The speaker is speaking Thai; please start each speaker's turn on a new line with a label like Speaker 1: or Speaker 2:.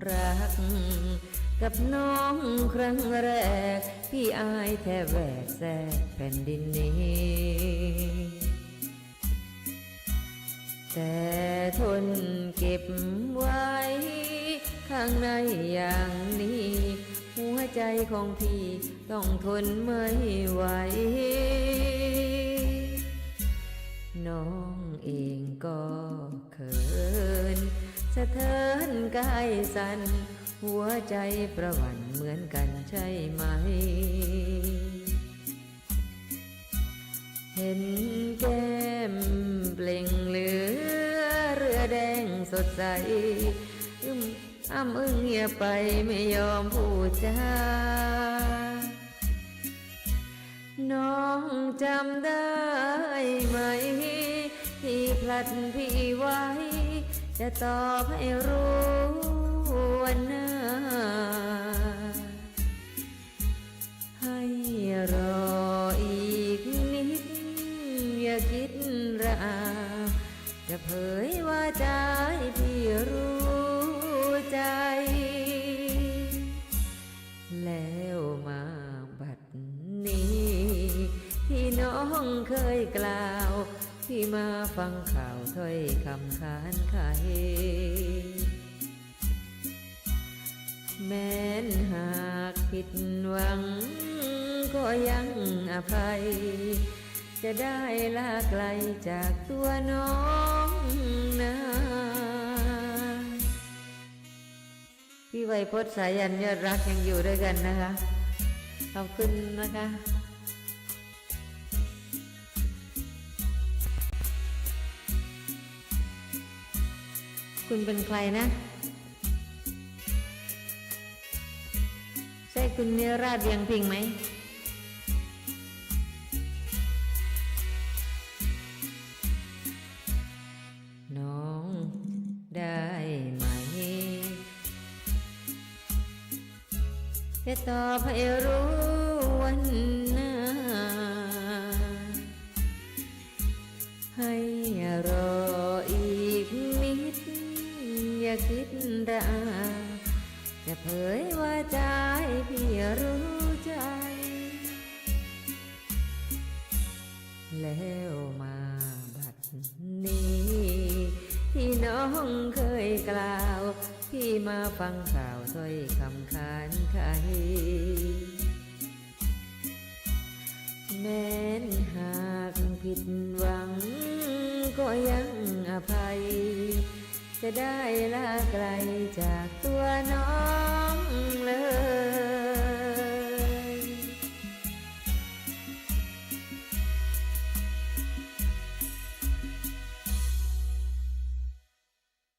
Speaker 1: ก กับน้องครั้งแรก พี่อายแทบแหวกแสกแผ่นดินนี้ แต่ทนเก็บไว้ ข้างในอย่างนี้ หัวใจของพี่ต้องทนไม่ไหว สะเทินกายสันหัวใจประวันเหมือนกันใช่ไหม เห็นแก้มเปล่งเหลือเรือแดงสดใสอึมอ้ำอึ้งเงียบไปไม่ยอมพูดจาน้องจำได้ไหม ที่พลัดพี่ไว้ จะตอบให้รู้วันหน้า ให้รออีกนิด อย่าคิดระอา จะเผยว่าใจพี่รู้ใจ แล้วมาบัดนี้ ที่น้องเคยกล่าว ที่มาฟังข่าวถ้อยคำขานไขแม้นหากผิดหวัง ก็ยังอภัย จะได้ลาไกลจากตัวน้องนาพี่ไวยพจน์สายันยอดรักยังอยู่ด้วยกันนะคะ ขอบคุณนะคะ คุณเป็นใครนะ ใช่คุณเนราชเวียงพิงไหม น้องได้ไหมจะตอบให้รู้วันหน้น คิดราจะเผยว่าใจพี่รู้ใจ แล้วมาบัดนี้ ที่น้องเคยกล่าว พี่มาฟังข่าวถ้อยคำขานไขแม้นหากผิดหวัง ก็ยังอภัย จะได้ลาไกลจากตัวน้อง